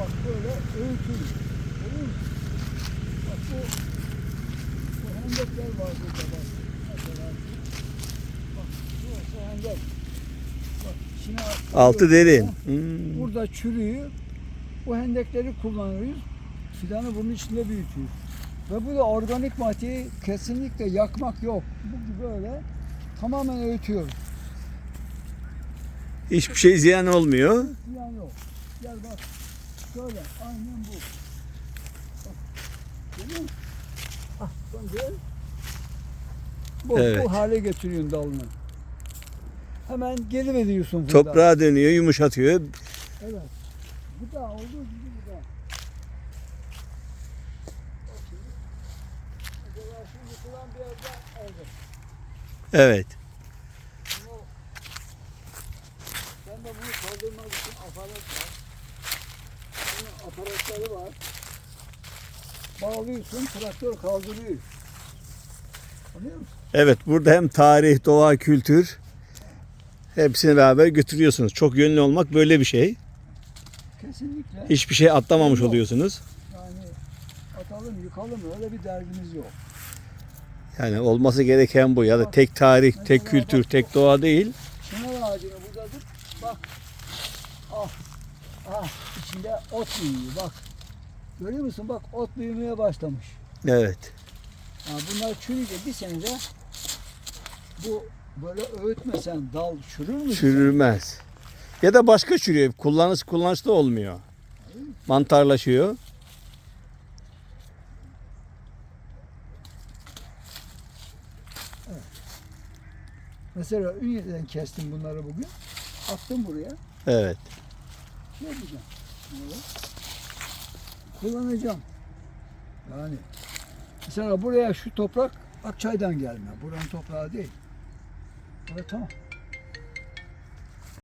bak böyle öğütülür. Musun? Bak bu, bu hendekler var burada bak. Mesela. Bak burası hendek. Bak içine Altı derin. Hmm. Burada çürüyor. Bu hendekleri kullanıyoruz. Fidanı bunun içinde büyütüyoruz. Ve bu da organik maddeyi kesinlikle yakmak yok. Bu böyle tamamen öğütüyoruz. Hiçbir şey ziyan olmuyor. Hiç ziyan yok. Gel bak. Şöyle. Aynen bu. Bak. Görüyor musun? Ah, sen. Bu, Evet. bu hale getiriyorsun dalını. Hemen geri veriyorsun buradan. Toprağa dönüyor, yumuşatıyor. Evet. Bu da olduğu gibi bu da. Bak şimdi. Mesela şu yıkılan bir evde oldu. Evet. Bunu, ben de bunu kaldırmak için aparat var. Aparatları var. Bağlıyorsun, traktör kaldırıyor. Anlıyor musun? Evet burada hem tarih, doğa, kültür hepsini beraber götürüyorsunuz. Çok yönlü olmak böyle bir şey. Kesinlikle. Hiçbir şey atlamamış Yok. oluyorsunuz. Yani atalım, yıkalım öyle bir derdimiz yok. Yani olması gereken bu. Ya da tek tarih, tek kültür, tek doğa değil. Çınar ağacını burada tut. Bak. Ah. Ah. içinde ot büyüyor bak. Görüyor musun? Bak ot büyümeye başlamış. Evet. Ha, bunlar çürüyünce bir senede bu böyle öğütmesen dal çürür mü? Çürümez. Ya da başka çürüyor. Kullanış kullanışlı olmuyor. Mantarlaşıyor. Mesela Ünye'den kestim bunları bugün. Attım buraya. Evet. Ne yapacağım? Bunları Kullanacağım. Yani mesela buraya şu toprak Akçay'dan gelme. Buranın toprağı değil. Burası tamam.